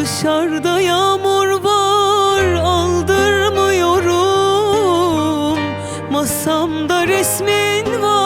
Dışarıda yağmur var aldırmıyorum. Masamda resmin var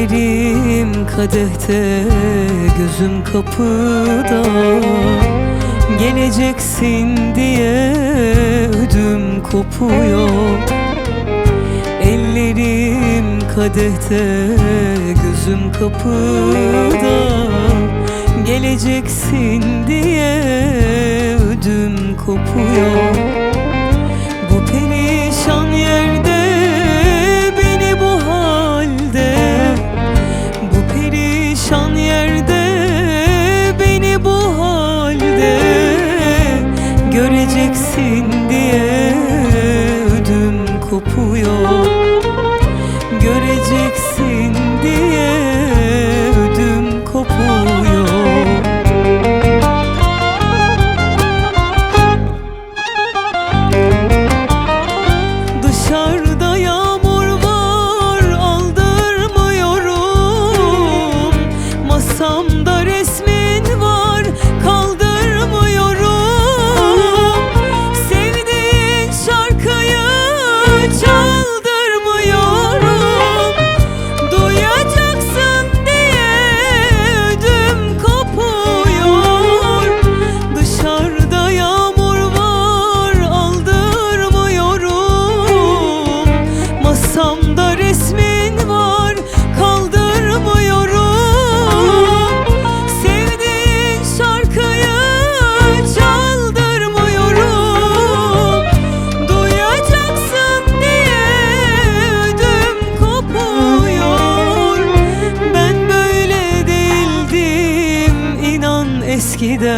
Ellerim kadehte, gözüm kapıda. Geleceksin diye ödüm kopuyor. Ellerim kadehte, gözüm kapıda. Geleceksin diye ödüm kopuyor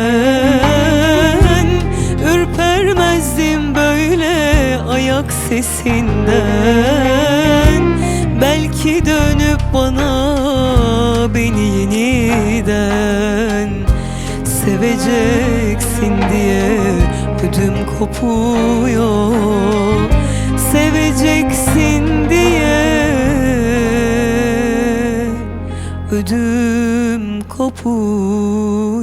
eskiden Ürpermezdim böyle ayak sesinden. Belki dönüp bana beni yeniden Seveceksin diye ödüm kopuyor ödüm kopuyor